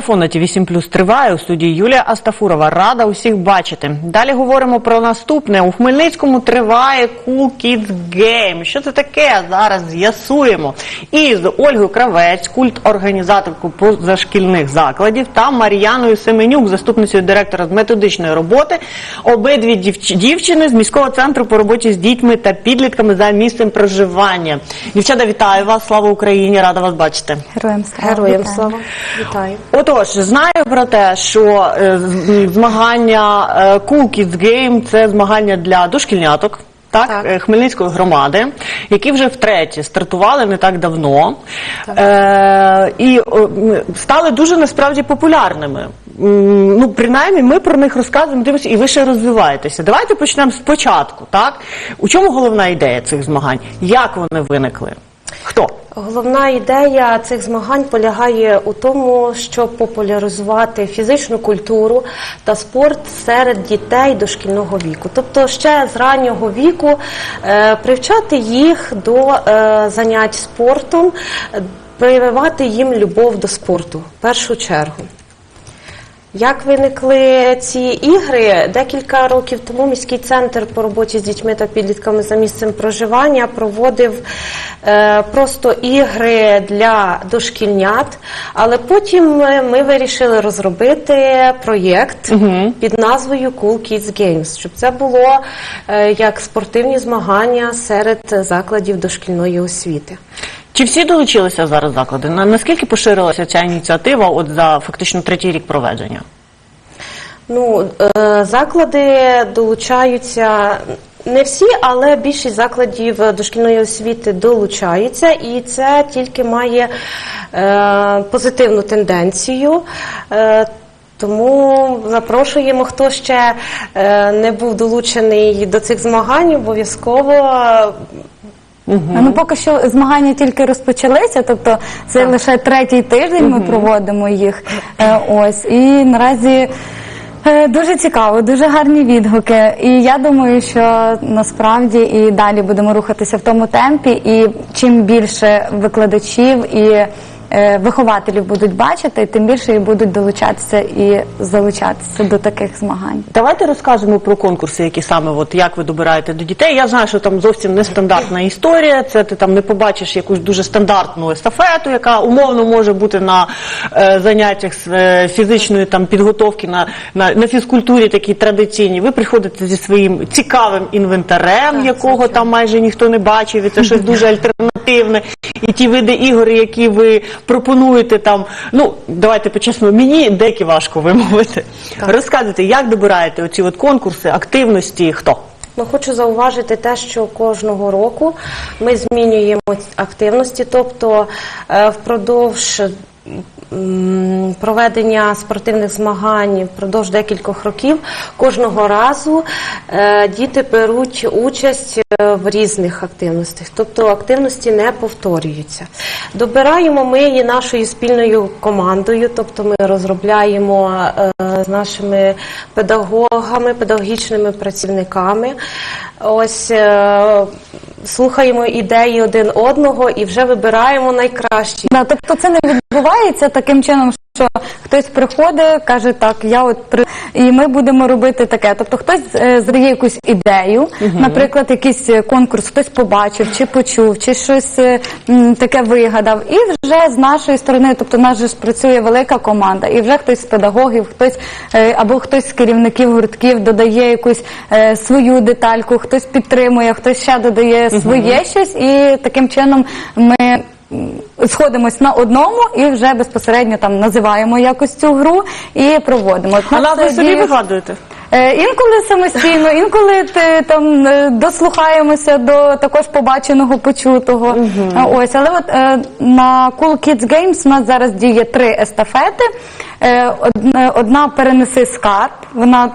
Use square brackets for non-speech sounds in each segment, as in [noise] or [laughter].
Марафон на ТВ 7 Плюс триває у студії Юлія Астафурова. Рада усіх бачити. Далі говоримо про наступне. У Хмельницькому триває Cool Kids Game. Що це таке? Зараз з'ясуємо. І з Ольгою Кравець, культ організаторку позашкільних закладів, та Мар'яною Семенюк, заступницею директора з методичної роботи. Обидві дівч- дівчини з міського центру по роботі з дітьми та підлітками за місцем проживання. Дівчата, вітаю вас! Слава Україні! Рада вас бачити. Героям слава. Героям слава. Вітаю. Отож, знаю про те, що е, змагання е, Cool Kids Game – це змагання для дошкільняток. Так, Так. е, Хмельницької громади, які вже втретє стартували не так давно, Е, і о, стали дуже насправді популярними. М, Ну, принаймні, ми про них розказуємо, дивимося, і ви ще розвиваєтеся. Давайте почнемо спочатку. Так, у чому головна ідея цих змагань? Як вони виникли? Хто? Головна ідея цих змагань полягає у тому, щоб популяризувати фізичну культуру та спорт серед дітей дошкільного віку. Тобто ще з раннього віку е, привчати їх до е, занять спортом, прививати їм любов до спорту в першу чергу. Як виникли ці ігри? Декілька років тому міський центр по роботі з дітьми та підлітками за місцем проживання проводив е, просто ігри для дошкільнят, але потім е, ми вирішили розробити проєкт під назвою Cool Kids Games, щоб це було е, як спортивні змагання серед закладів дошкільної освіти. Чи всі долучилися зараз заклади? На- Наскільки поширилася ця ініціатива от за фактично третій рік проведення? Ну, е, заклади долучаються. Не всі, але більшість закладів дошкільної освіти долучаються, і це тільки має е, позитивну тенденцію. Е, тому запрошуємо, хто ще не був долучений до цих змагань, обов'язково Ну поки що змагання тільки розпочалися, тобто це лише третій тиждень. Ми проводимо їх. Е, Ось і наразі. е, Дуже цікаво, дуже гарні відгуки. І я думаю, що насправді і далі будемо рухатися в тому темпі. І чим більше викладачів і вихователів будуть бачити, тим більше і будуть долучатися і залучатися до таких змагань. Давайте розкажемо про конкурси, які саме от як ви добираєте до дітей. Я знаю, що там зовсім нестандартна історія. Це ти там не побачиш якусь дуже стандартну естафету, яка умовно може бути на е, заняттях з е, фізичної там підготовки на, на, на фізкультурі, такі традиційні. Ви приходите зі своїм цікавим інвентарем, Так, якого там майже ніхто не бачив, і це щось дуже альтернативне. [laughs] І ті види ігор, які ви пропонуєте там, ну давайте по-чесному, мені деякі важко вимовити. Розказуйте, як добираєте оці от конкурси, активності, хто? Ну, хочу зауважити те, що кожного року ми змінюємо активності, тобто е, впродовж проведення спортивних змагань впродовж декількох років кожного разу е, діти беруть участь е, в різних активностях, тобто активності не повторюються. Добираємо ми її нашою спільною командою, тобто ми розробляємо е, з нашими педагогами, педагогічними працівниками. Ось слухаємо ідеї один одного і вже вибираємо найкращі. Да, тобто це не відбувається таким чином, що хтось приходить, каже, так, я от при і ми будемо робити таке. Тобто хтось е, зрає якусь ідею, наприклад, якийсь е, конкурс, хтось побачив, чи почув, чи щось е, м, таке вигадав. І вже з нашої сторони, тобто в нас же ж працює велика команда, і вже хтось з педагогів, хтось е, або хтось з керівників гуртків додає якусь е, свою детальку, хтось підтримує, хтось ще додає своє щось, і таким чином ми сходимось на одному і вже безпосередньо там називаємо якось цю гру і проводимо. От А назви собі діє- вигадуєте? Е, Інколи самостійно, інколи ти, там е, дослухаємося до також побаченого, почутого. Е, Ось, але от на Cool Kids Games у нас зараз діє три естафети. Одна- перенеси скарб. Вона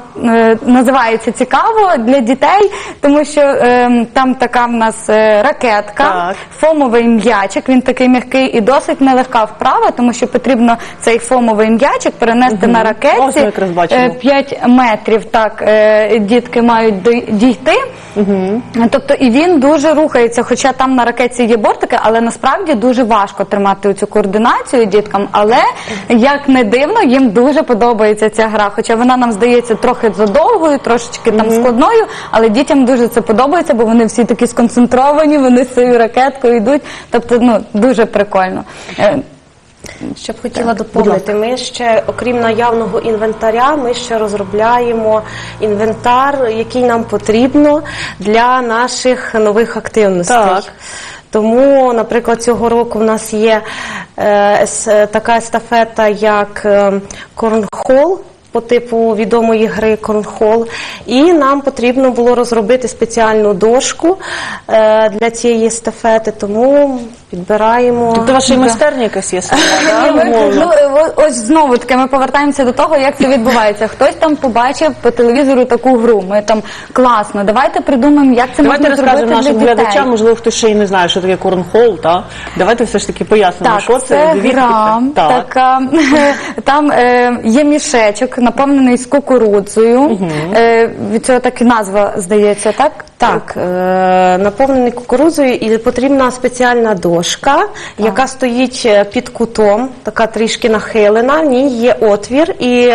називається цікаво для дітей, тому що там така в нас ракетка, Так. фомовий м'ячик. Він такий м'який і досить нелегка вправа, тому що потрібно цей фомовий м'ячик перенести на ракетці. Ось ми якраз бачимо. Е, 5 метрів так е, дітки мають дійти. Тобто і він дуже рухається, хоча там на ракеті є бортики, але насправді дуже важко тримати цю координацію діткам. Але як не дивно, їм дуже подобається ця гра. Хоча вона нам здається трохи задовгою, трошечки там складною, але дітям дуже це подобається, бо вони всі такі сконцентровані, вони з цією ракеткою йдуть. Тобто, ну дуже прикольно. Е, Ще б хотіла доповнити. Ми ще, окрім наявного інвентаря, ми ще розробляємо інвентар, який нам потрібно для наших нових активностей. Так. Тому, наприклад, цього року в нас є е, е, така естафета, як е, корнхол. По типу відомої гри Корнхол, і нам потрібно було розробити спеціальну дошку е, для цієї естафети, тому підбираємо. Тобто ваша і якась є [laughs] своя, ну, ось знову таки ми повертаємося до того, як це відбувається. Хтось там побачив по телевізору таку гру. Ми там класно. Давайте придумаємо, як це Давайте можна розкажемо зробити нашим для дітей. глядачам, можливо, хтось ще й не знає, що таке корнхол, та? Давайте все ж таки пояснимо, Так, що це, це звідки гра, це. Так. така, [laughs] там е, є мішечок, наповнений з кукурудзою. Е, від цього так і назва здається, так? Так, е, наповнений кукурудзою і потрібна спеціальна дошка, яка стоїть е, під кутом, така трішки нахилена, в ній є отвір і.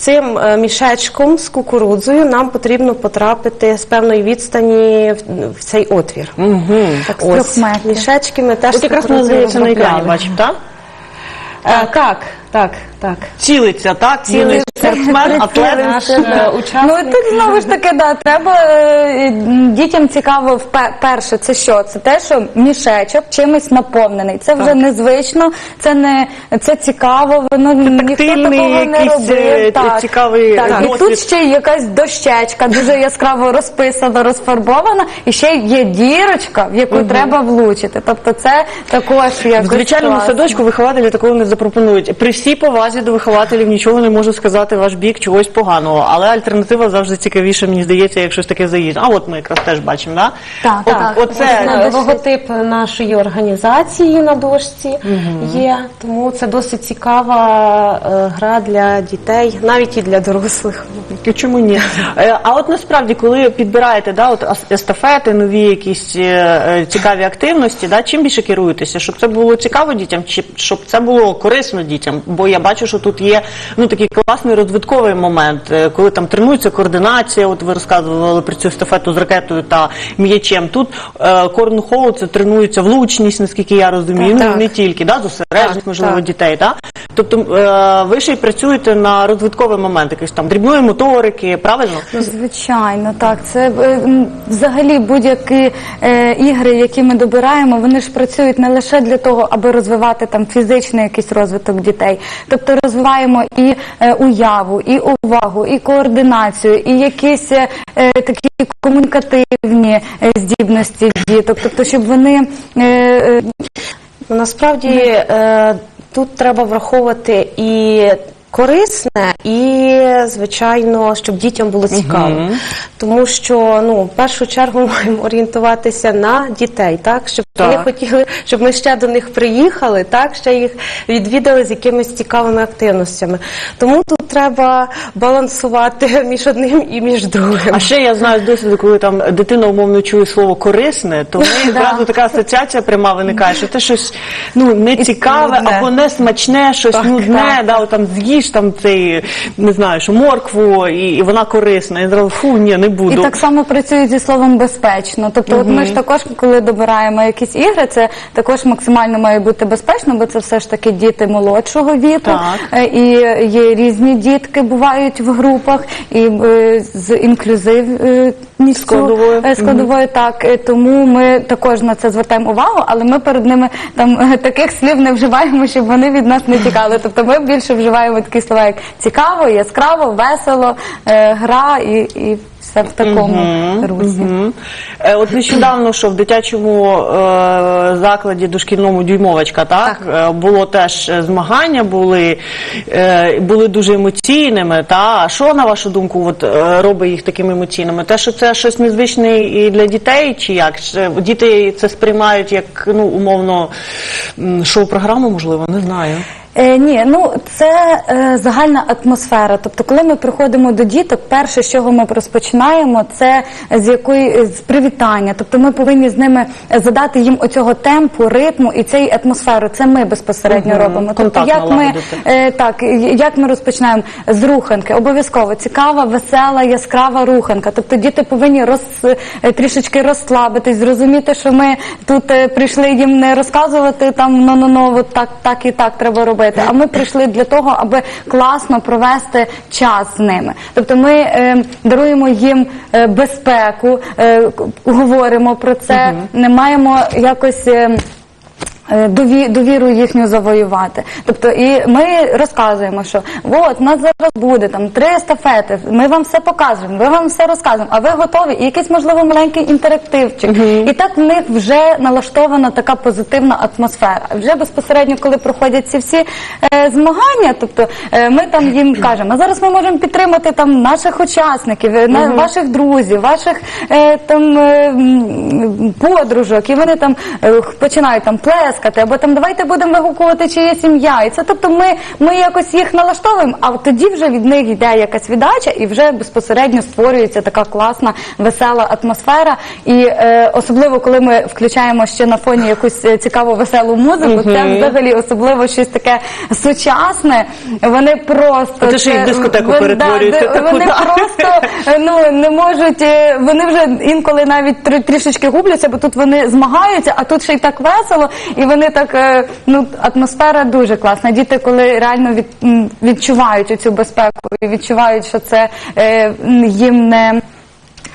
Цим е, мішечком з кукурудзою нам потрібно потрапити з певної відстані в, цей отвір. Так, з трьох метрів. мішечки ми теж От якраз кукурудзою називається на екрані, бачимо, так? Е, так, так, так. Цілиться, так? Цілий спортсмен, атлет. Наш е, Ну і тут знову ж таки, да, треба е, дітям цікаво впе- перше, це що? Це те, що мішечок чимось наповнений. Це вже незвично, це не це цікаво, воно ніхто тактильний такого не якийсь, е, робив. цікавий так. І досвід. тут ще є якась дощечка, дуже яскраво розписана, розфарбована, і ще є дірочка, в яку треба влучити. Тобто це також якось В звичайному класно. садочку вихователі такого не запропонують. При всій повазі до вихователів нічого не можу сказати ваш бік чогось поганого, але альтернатива завжди цікавіша, мені здається, як щось таке заїзд. А от ми якраз теж бачимо, да? Так, От, так. Оце Це логотип нашої організації на дошці є, тому це досить цікава е, гра для дітей, навіть і для дорослих. Чому ні? Е, А от насправді, коли підбираєте да, от естафети, нові якісь е, е, цікаві активності, да, чим більше керуєтеся? Щоб це було цікаво дітям, чи щоб це було корисно дітям? Бо я бачу, що тут є ну такий класний розвитковий момент, е, коли там тренується координація. От ви розказували про цю естафету з ракетою та м'ячем. Тут е, корнхол це тренується влучність, наскільки я розумію. Так, ну так. не тільки да, зосередженість, можливо, так. дітей. Да? Тобто е, ви ще й працюєте на розвитковий момент, якийсь там дрібної моторики, правильно? Ну, Звичайно, так. Це е, взагалі будь-які е, ігри, які ми добираємо, вони ж працюють не лише для того, аби розвивати там фізичний якийсь розвиток дітей. Тобто розвиваємо і е, уяву, і увагу, і координацію, і якісь е, такі комунікативні е, здібності діток. Тобто, щоб вони е, е, Насправді е, тут треба враховувати і корисне, і звичайно, щоб дітям було цікаво. Тому що ну, в першу чергу [laughs] маємо орієнтуватися на дітей, так щоб вони хотіли, щоб ми ще до них приїхали, так ще їх відвідали з якимись цікавими активностями. Тому тут треба балансувати [laughs] між одним і між другим. А ще я знаю з досвіду, коли там дитина умовно чує слово корисне, то в неї [laughs] одразу така асоціація пряма виникає, що це щось ну не цікаве або не смачне, щось Так, нудне, так. да, там з'їж там цей не знаю, що моркву, і, і вона корисна. І зразу фу, ні, не буду. І так само працюють зі словом безпечно. Тобто, от ми ж також, коли добираємо якісь ігри, це також максимально має бути безпечно, бо це все ж таки діти молодшого віку. Так. Е, І є різні дітки, бувають в групах, і е, з інклюзивністю Складовою. складовою mm -hmm. Так Е, тому ми також на це звертаємо увагу, але ми перед ними там е, таких слів не вживаємо, щоб вони від нас не тікали. Тобто ми більше вживаємо такі слова, як цікаво, яскраво, весело, е, гра і, і все в такому русі. Мгм. Е, От нещодавно, що в дитячому е, закладі дошкільному дюймовочка, так, Е, було теж змагання, були, е, були дуже емоційними. Та а що на вашу думку, от робить їх такими емоційними? Те, що це щось незвичне і для дітей, чи як? Діти це сприймають як ну умовно шоу-програму, можливо, не знаю. Е, ні, ну це е, загальна атмосфера. Тобто, коли ми приходимо до діток, перше, з чого ми розпочинаємо, це з якої з привітання. Тобто, ми повинні з ними задати їм оцього темпу, ритму і цієї атмосфери. Це ми безпосередньо Мгм. робимо. Тобто, як ми е, так, як ми розпочинаємо з руханки, обов'язково цікава, весела, яскрава руханка. Тобто, діти повинні роз е, трішечки розслабитись, зрозуміти, що ми тут е, прийшли їм не розказувати там ну ну ну от так, так і так треба робити. А ми прийшли для того, аби класно провести час з ними. Тобто, ми е, даруємо їм е, безпеку, е, говоримо про це, не маємо якось. е, довіру їхню завоювати. Тобто, і ми розказуємо, що от у нас зараз буде там три естафети, ми вам все покажемо, ми вам все розказуємо, а ви готові? І якийсь можливо маленький інтерактивчик. І так в них вже налаштована така позитивна атмосфера. Вже безпосередньо, коли проходять ці всі е, змагання, тобто е, ми там їм кажемо, а зараз ми можемо підтримати там наших учасників, е, на, ваших друзів, ваших е, там е, подружок, і вони там е, починають там плескати, або там давайте будемо вигукувати чиє сім'я. І це тобто ми, ми якось їх налаштовуємо, а тоді вже від них йде якась віддача, і вже безпосередньо створюється така класна, весела атмосфера. І е, особливо, коли ми включаємо ще на фоні якусь е, цікаву веселу музику, це взагалі особливо щось таке сучасне. Вони просто це ще й дискотеку вони- перетворюється да, таку, Вони да. просто ну не можуть. е, Вони вже інколи навіть трішечки губляться, бо тут вони змагаються, а тут ще й так весело, і вони так е, ну атмосфера дуже класна. Діти, коли реально від, відчувають цю безпеку і відчувають, що це е, їм не.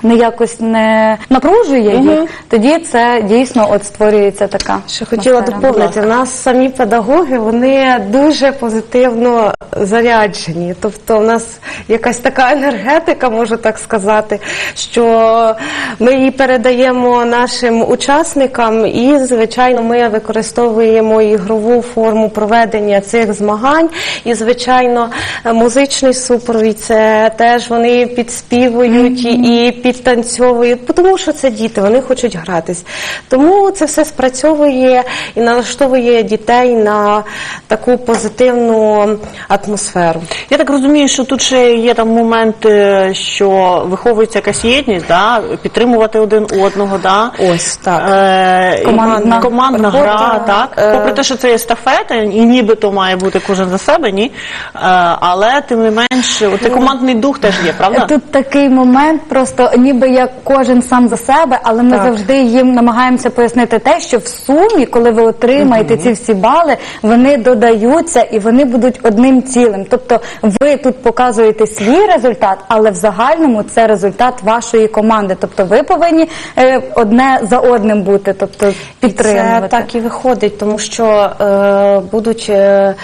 Не якось не напружує їх, тоді це дійсно от створюється така. Ще хотіла атмосфера. доповнити, у нас самі педагоги вони дуже позитивно заряджені. Тобто, у нас якась така енергетика, можу так сказати, що ми її передаємо нашим учасникам, і звичайно, ми використовуємо ігрову форму проведення цих змагань. І, звичайно, музичний супровід це теж вони підспівують і підтанцьовують, тому що це діти, вони хочуть гратись. Тому це все спрацьовує і налаштовує дітей на таку позитивну атмосферу. Я так розумію, що тут ще є там момент, е, що виховується якась єдність, да? підтримувати один одного, да? Ось так. Е, Командна командна гра, так. е, Попри те, що це естафета, і нібито має бути кожен за себе, ні. Е, але тим не менш, от командний дух теж є, правда? Тут такий момент, просто ніби як кожен сам за себе, але ми Так. завжди їм намагаємося пояснити те, що в сумі, коли ви отримаєте ці всі бали, вони додаються і вони будуть одним цілим. Тобто ви тут показуєте свій результат, але в загальному це результат вашої команди. Тобто ви повинні е, одне за одним бути, тобто І. Це так і виходить, тому що е, будуть. Е,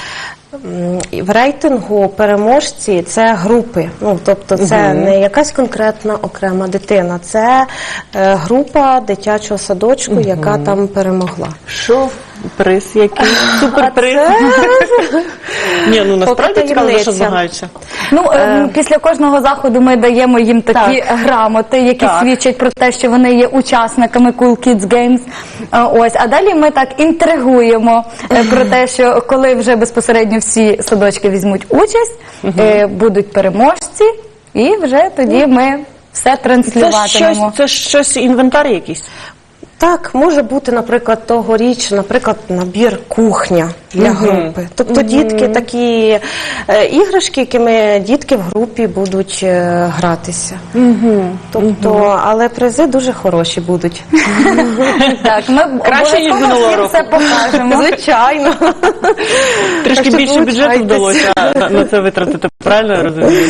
в рейтингу переможці це групи. Ну тобто, це не якась конкретна окрема дитина, це е, група дитячого садочку, яка там перемогла. Що приз який? Суперприз. Ні, ну насправді цікаво, що змагаються. Ну е, після кожного заходу ми даємо їм такі грамоти, які Так. свідчать про те, що вони є учасниками Cool Kids Games. Е, Ось а далі ми так інтригуємо е, про те, що коли вже безпосередньо всі садочки візьмуть участь, е, будуть переможці, і вже тоді ми все Це транслюватимемо. щось, це щось інвентар якийсь. Так, може бути, наприклад, тогоріч, наприклад, набір кухня для групи. Тобто дітки такі е, іграшки, якими дітки в групі будуть е, гратися. Тобто, але призи дуже хороші будуть. [laughs] Так, ми Краще, ніж обов'язково минулого всім року. все покажемо. Звичайно. Трішки що більше бюджету вдалося на, на це витратити, правильно я розумію?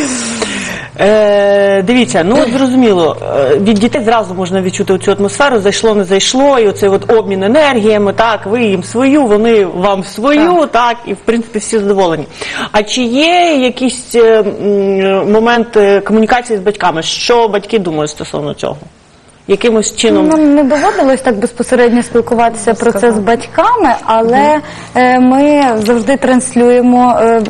Е, дивіться, ну от зрозуміло, е, від дітей зразу можна відчути цю атмосферу, зайшло, не зайшло, і оцей от обмін енергіями, так, ви їм свою, вони вам свою, так, і в принципі всі задоволені. А чи є якийсь е, момент е, комунікації з батьками? Що батьки думають стосовно цього? Якимось чином. Нам не доводилось так безпосередньо спілкуватися про це з батьками, але е, ми завжди транслюємо е,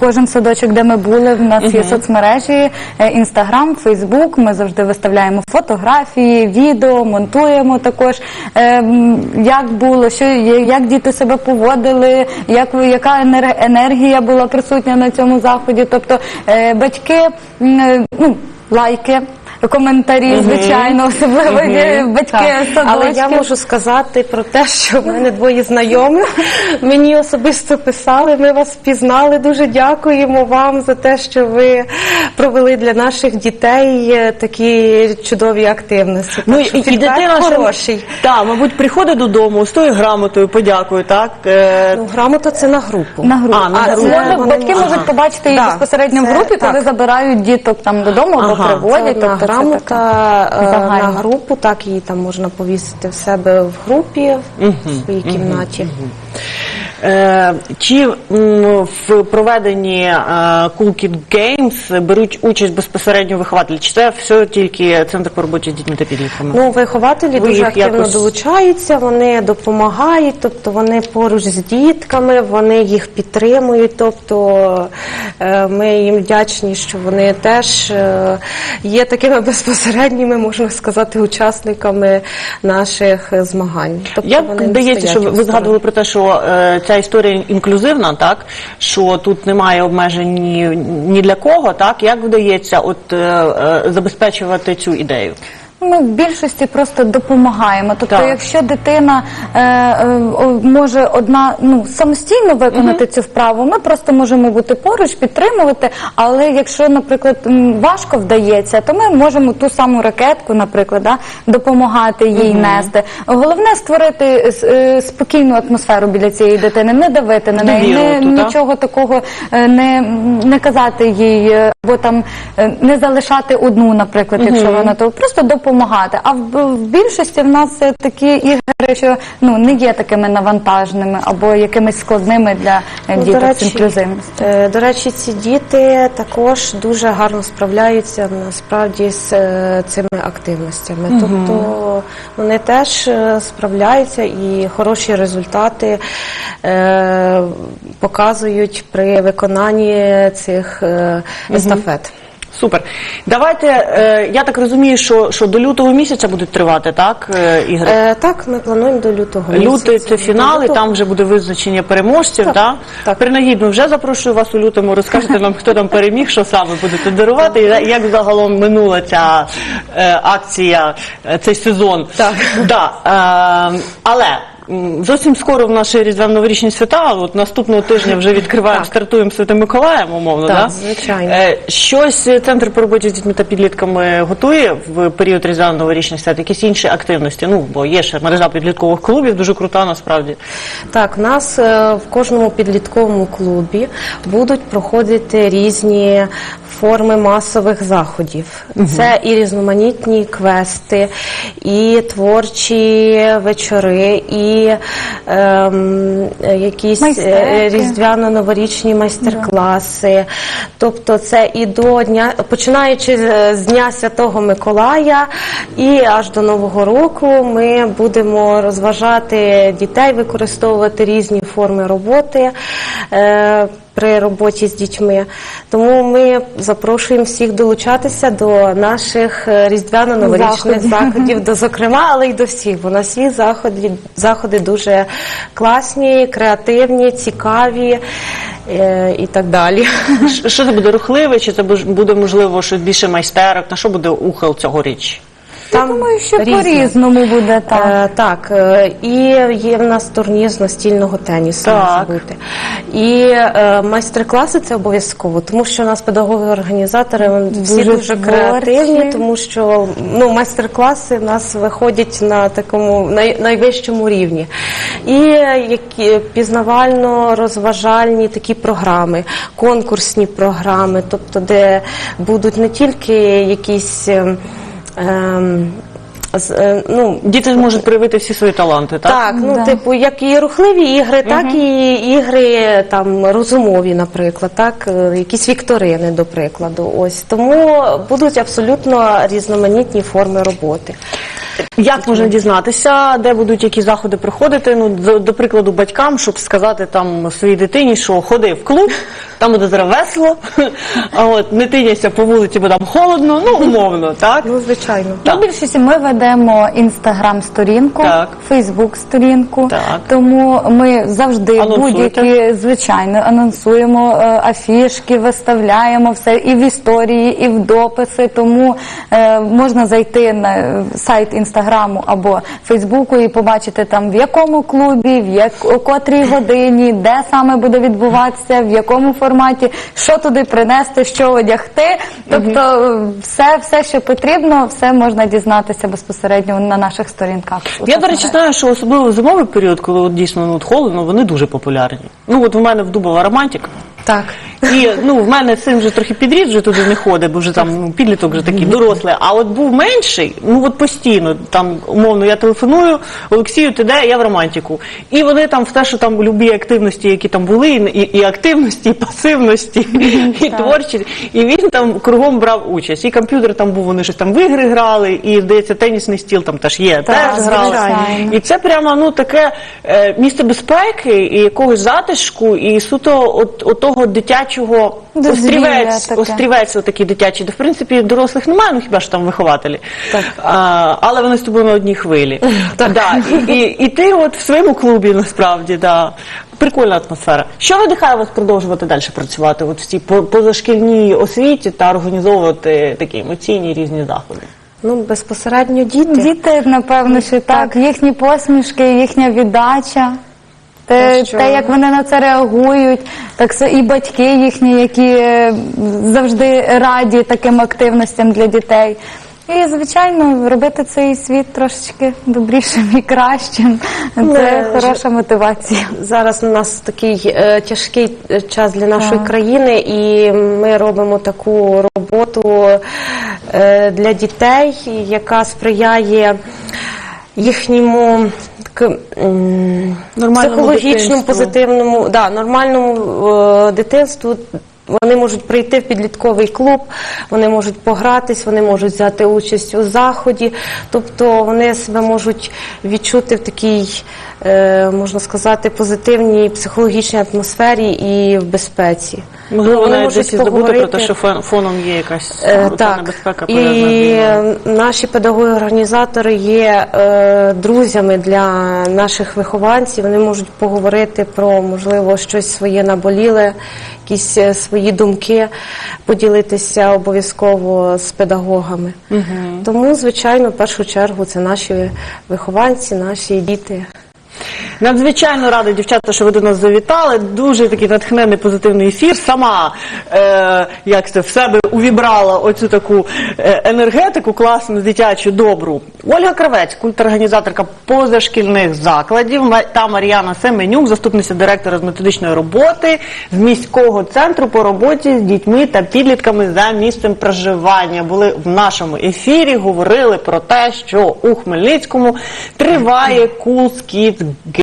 кожен садочок, де ми були. В нас є соцмережі, інстаграм, фейсбук. Ми завжди виставляємо фотографії, відео, монтуємо також. е, м, Як було, що як діти себе поводили, як яка енер- енергія була присутня на цьому заході. Тобто е, батьки м, е, ну лайки. Коментарі, звичайно, особливо батьки Так, але я можу сказати про те, що в мене двоє знайомих [laughs] мені особисто писали. Ми вас впізнали. Дуже дякуємо вам за те, що ви провели для наших дітей е, такі чудові активності. Ну Так і, і дитина хороший. Так, мабуть, приходить додому з тою грамотою, подякою, так? Е, Ну, грамота це на групу. На групу. А, на А, групу. Вони батьки можуть- можуть побачити її Да, безпосередньо в групі, коли так. забирають діток там додому або Ага. приводять. Тобто грамота та е, на групу, так її там можна повісити в себе в групі в своїй кімнаті. Е, Чи в проведенні е, Cool Kid Games беруть участь безпосередньо вихователі? Чи це все тільки центр по роботі з дітьми та підлітками? Ну, вихователі Ви дуже активно якось- долучаються, вони допомагають, тобто вони поруч з дітками, вони їх підтримують. Тобто е, ми їм вдячні, що вони теж е, є такими безпосередніми, можна сказати, учасниками наших е, змагань. Тобто Як вони не що ви згадували про те, що е, ця історія інклюзивна, так що тут немає обмежень ні, ні для кого, так як вдається от е, е, забезпечувати цю ідею? Ми в більшості просто допомагаємо. Тобто, Так. якщо дитина е, е, може одна ну самостійно виконати цю вправу, ми просто можемо бути поруч, підтримувати. Але якщо, наприклад, важко вдається, то ми можемо ту саму ракетку, наприклад, да, допомагати їй нести. Головне створити е, спокійну атмосферу біля цієї дитини, не давити на неї, не, нічого такого е, не, не казати їй, е, або там е, не залишати одну, наприклад, якщо вона то просто допомагати. А в, в більшості в нас такі ігри, що ну не є такими навантажними або якимись складними для е, Ну, діток з інклюзивністю. е, До речі, ці діти також дуже гарно справляються насправді з цими активностями. Тобто вони теж справляються і хороші результати е, показують при виконанні цих е, естафет. Супер. Давайте, е, я так розумію, що, що до лютого місяця будуть тривати, так, е, ігри? Е, так, ми плануємо до лютого. Лютий місяця. це фінал, і лютого. там вже буде визначення переможців. Так, Так, так. Принагідно, вже запрошую вас у лютому. Розкажете нам, хто там переміг, що саме будете дарувати, і як загалом минула ця е, акція, е, цей сезон. Так. Да, е, але. Зовсім скоро в наші різдвяно-новорічні свята, от наступного тижня вже відкриваємо, стартуємо Святим Миколаєм, умовно, Так, да? звичайно. Е, Щось центр по роботі з дітьми та підлітками готує в період різдвяно-новорічних свят, якісь інші активності. Ну, бо є ще мережа підліткових клубів, дуже крута насправді. Так, в нас е, в кожному підлітковому клубі будуть проходити різні форми масових заходів. Це і різноманітні квести, і творчі вечори, і ем, е, якісь е, Майстерки. різдвяно-новорічні майстер-класи. Тобто це і до дня, починаючи з з Дня Святого Миколая і аж до Нового року ми будемо розважати дітей, використовувати різні форми роботи. Е, при роботі з дітьми, тому ми запрошуємо всіх долучатися до наших е, різдвяно-новорічних Заходів. [laughs] до зокрема, але й до всіх. Бо на всі заходи, заходи дуже класні, креативні, цікаві е, і так далі. Ш- Що це буде рухливе, чи це буде можливо щось більше майстерок? На що буде ухил цьогоріч? Там Думаю, що по-різному буде так. Е, так, е, і є в нас турнір з настільного тенісу Так. може бути. І е, майстер-класи це обов'язково, тому що у нас педагоги-організатори всі Дуже дуже, творчі. креативні, тому що ну, майстер-класи в нас виходять на такому най, найвищому рівні. І е, які пізнавально-розважальні такі програми, конкурсні програми, тобто де будуть не тільки якісь. ем, ем, з- е, ну, Діти зможуть проявити всі свої таланти, так? так, ну Да. типу, як і рухливі ігри, так і ігри там розумові, наприклад, так, е, якісь вікторини, до прикладу. Ось тому будуть абсолютно різноманітні форми роботи. Як можна дізнатися, де будуть які заходи проходити? Ну, до, до прикладу, батькам, щоб сказати там своїй дитині, що ходи в клуб, там буде зараз весело, а от не тиняйся по вулиці, бо там холодно, ну умовно, так? Ну, звичайно. Ну, більшості ми ведемо інстаграм-сторінку, фейсбук-сторінку. Тому ми завжди будь-які звичайно анонсуємо е, афішки, виставляємо все і в історії, і в дописи. Тому е, можна зайти на сайт інстаграму або фейсбуку і побачити там в якому клубі, в як о котрій годині, де саме буде відбуватися, в якому форматі, що туди принести, що одягти. Тобто, все, все, що потрібно, все можна дізнатися безпосередньо на наших сторінках. Я, до речі, знаю, що особливо в зимовий період, коли от дійсно ну, от холодно, вони дуже популярні. Ну от у мене в Дубова романтик. Так. І ну в мене син вже трохи підріс, вже туди не ходить, бо вже там ну, підліток вже такий дорослий. А от був менший, ну от постійно там умовно я телефоную Олексію, ти де? Я в романтику. І вони там в те, що там любі активності, які там були, і, і активності, і пасивності, і творчість. І він там кругом брав участь. І комп'ютер там був, вони щось там в ігри грали, і здається, тенісний стіл там теж є, Так, теж грали. звичайно. І це прямо ну таке е, місце безпеки і якогось затишку, і суто от, от того дитячого острівець, острівець такий дитячий. Де в принципі дорослих немає, ну хіба ж там вихователі. А, але вони з тобою на одній хвилі. [laughs] Да, і, і, і ти от в своєму клубі насправді, да. Прикольна атмосфера. Що надихає вас продовжувати далі працювати от в цій позашкільній освіті та організовувати такі емоційні різні заходи? Ну, безпосередньо діти. Діти, напевно, що так, їхні посмішки, їхня віддача. Те, Те, що- те, як вони на це реагують, так і батьки їхні, які е, завжди раді таким активностям для дітей. І, звичайно, робити цей світ трошечки добрішим і кращим. Це Ми хороша мотивація. Зараз у нас такий е, тяжкий е, час для нашої країни, і ми робимо таку роботу е, для дітей, яка сприяє їхньому так, м, Нормальному психологічному, позитивному, да, нормальному е, дитинству. Вони можуть прийти в підлітковий клуб, вони можуть погратись, вони можуть взяти участь у заході, тобто вони себе можуть відчути в такій, е, можна сказати, позитивній психологічній атмосфері і в безпеці. Можливо, Вони навіть можуть десь і забути про те, що фон- фоном є якась Е, Так, небезпека і наші педагоги-організатори є е, друзями для наших вихованців. Вони можуть поговорити про можливо щось своє наболіле, якісь е, свої думки, поділитися обов'язково з педагогами. Тому, звичайно, в першу чергу це наші вихованці, наші діти. Надзвичайно рада, дівчата, що ви до нас завітали. Дуже такий натхнений позитивний ефір. Сама е, як це в себе увібрала оцю таку е, енергетику, класну, дитячу, добру. Ольга Кравець, культорганізаторка позашкільних закладів, та Мар'яна Семенюк, заступниця директора з методичної роботи з міського центру по роботі з дітьми та підлітками за місцем проживання. Були в нашому ефірі, говорили про те, що у Хмельницькому триває Cool